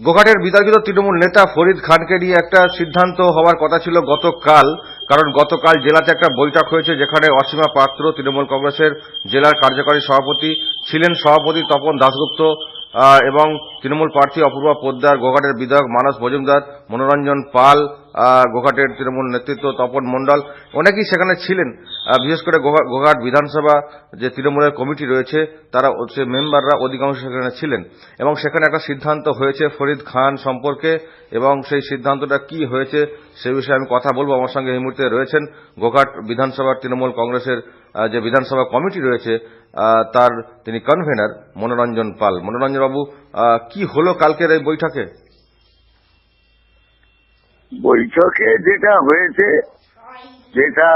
গোঘাটের বিতর্কিত তৃণমূল নেতা ফরিদ খানকে নিয়ে একটা সিদ্ধান্ত হওয়ার কথা ছিল গতকাল, কারণ গতকাল জেলাতে একটা বৈঠক হয়েছে যেখানে অসীমা পাত্র তৃণমূল কংগ্রেসের জেলার কার্যকারী সভাপতি ছিলেন সভাপতি তপন দাশগুপ্ত এবং তৃণমূল প্রার্থী অপূর্বা পোদ্দার, গোঘাটের বিধায়ক মানস মজুমদার মনোরঞ্জন পাল গোঘাটের তৃণমূল নেতৃত্ব তপন মণ্ডল, অনেকেই সেখানে ছিলেন। বিশেষ করে গোঘাট বিধানসভা যে তৃণমূলের কমিটি রয়েছে, তারা সে মেম্বাররা অধিকাংশ সেখানে ছিলেন। এবং সেখানে একটা সিদ্ধান্ত হয়েছে ফরিদ খান সম্পর্কে, এবং সেই সিদ্ধান্তটা কি হয়েছে, সে বিষয়ে আমি কথা বলব। আমার সঙ্গে এই মুহূর্তে রয়েছেন গোঘাট বিধানসভার তৃণমূল কংগ্রেসের যে বিধানসভা কমিটি রয়েছে তার তিনি কনভেনার মনোরঞ্জন পাল। মনোরঞ্জন বাবু কি হলো কালকের এই বৈঠকে? বৈঠকে যেটা হয়েছে, যেটা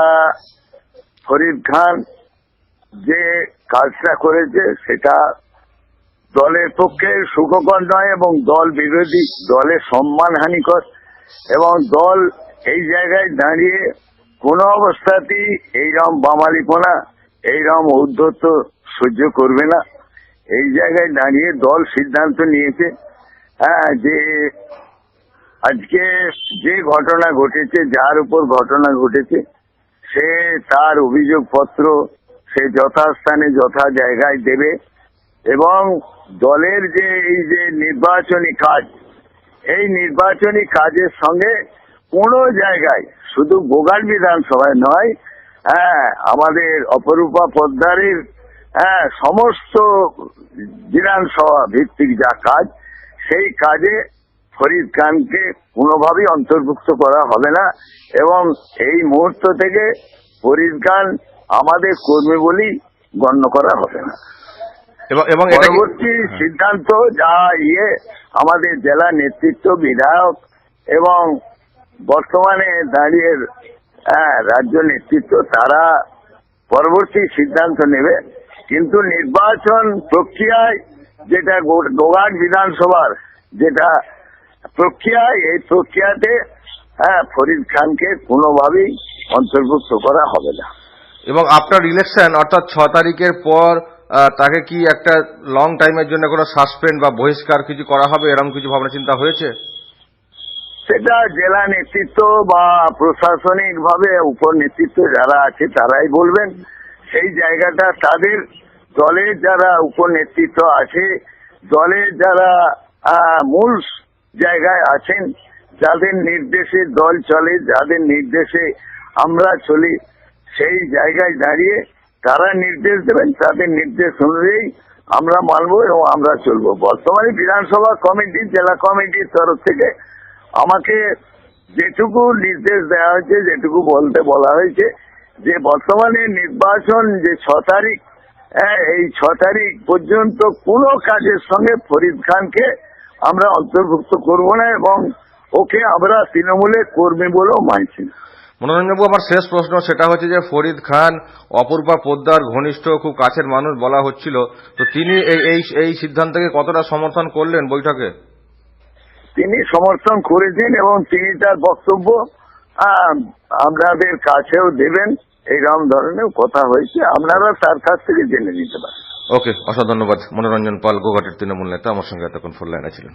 ফরিদ খান যে কাজটা করেছে, সেটা দলের পক্ষে সুখকর নয় এবং দল বিরোধী, দলের সম্মানহানিকর এবং দল এই জায়গায় দাঁড়িয়ে কোনো অবস্থাতেই এইরকম বামালিপনা, এইরকম উদ্ধত্ত সহ্য করবে না। এই জায়গায় দাঁড়িয়ে দল সিদ্ধান্ত নিয়েছে হ্যাঁ যে আজকে যে ঘটনা ঘটেছে, যার উপর ঘটনা ঘটেছে, সে তার অভিযোগপত্র সে যথাস্থানে, যথা জায়গায় দেবে এবং দলের যে এই যে নির্বাচনী কাজ, এই নির্বাচনী কাজের সঙ্গে কোনো জায়গায় শুধু গোগাল বিধানসভায় নয় হ্যাঁ আমাদের অপরূপা পদ্মারের হ্যাঁ সমস্ত বিধানসভা ভিত্তিক যা কাজ, সেই কাজে ফরিদ খানকে কোনোভাবেই অন্তর্ভুক্ত করা হবে না। এবং এই মুহূর্ত থেকে ফরিদ খান আমাদের কর্মী বলেই গণ্য করা হবে না। এবং পরবর্তী সিদ্ধান্ত যা ইয়ে আমাদের জেলা নেতৃত্ব বিধায়ক এবং বর্তমানে দাঁড়িয়ে হ্যাঁ, রাজ্য নেতৃত্ব তারা পরবর্তী সিদ্ধান্ত নেবে। কিন্তু নির্বাচন প্রক্রিয়ায় যেটা গোঘাট বিধানসভার যেটা প্রক্রিয়া এই প্রক্রিয়াতে হ্যাঁ ফরিদ খানকে কোনোভাবেই অন্তর্ভুক্ত করা হবে না। এবং আপনার ইলেকশন অর্থাৎ ছ তারিখের পর তাকে কি একটা লং টাইমের জন্য কোনো সাসপেন্ড বা বহিষ্কার কিছু করা হবে? এরকম কিছু ভাবনা চিন্তা হয়েছে? সেটা জেলা নেতৃত্ব বা প্রশাসনিক ভাবে উপর নেতৃত্ব যারা আছে তারাই বলবেন। সেই জায়গাটা তাদের দলের যারা উপর নেতৃত্ব আছে দলের যারা মূল জায়গায় আছেন যাদের নির্দেশে দল চলে যাদের নির্দেশে আমরা চলি সেই জায়গায় দাঁড়িয়ে তারা নির্দেশ দেবেন তাদের নির্দেশ অনুযায়ী আমরা মানব এবং আমরা চলবো। বর্তমানে বিধানসভা কমিটি জেলা কমিটির তরফ থেকে আমাকে যেটুকু নির্দেশ দেওয়া হয়েছে যেটুকু বলতে বলা হয়েছে যে বর্তমানে নির্বাচন যে ছ তারিখ হ্যাঁ, এই ছ তারিখ পর্যন্ত কোনো কাজের সঙ্গে ফরিদ খানকে আমরা অন্তর্ভুক্ত করব না এবং ওকে আমরা তৃণমূলে কর্মী বলেও মানছি না। মনোরঞ্জনবাবু আমার শেষ প্রশ্ন সেটা হচ্ছে যে ফরিদ খান অপূর্বা পোদ্দার ঘনিষ্ঠ খুব কাছের মানুষ বলা হচ্ছিল তো তিনি এই এই এই সিদ্ধান্তকে কতটা সমর্থন করলেন বৈঠকে? তিনি সমর্থন করেছেন এবং তিনি তার বক্তব্য আপনাদের কাছেও দেবেন এইরকম ধরনের কথা হয়েছে আপনারা তার কাছ থেকে জেনে নিতে পারেন। ওকে অসাধন্যবাদ মনোরঞ্জন পাল গোঘাটের তৃণমূল নেতা আমার সঙ্গে এতক্ষণ ফোন লাইনে ছিলেন।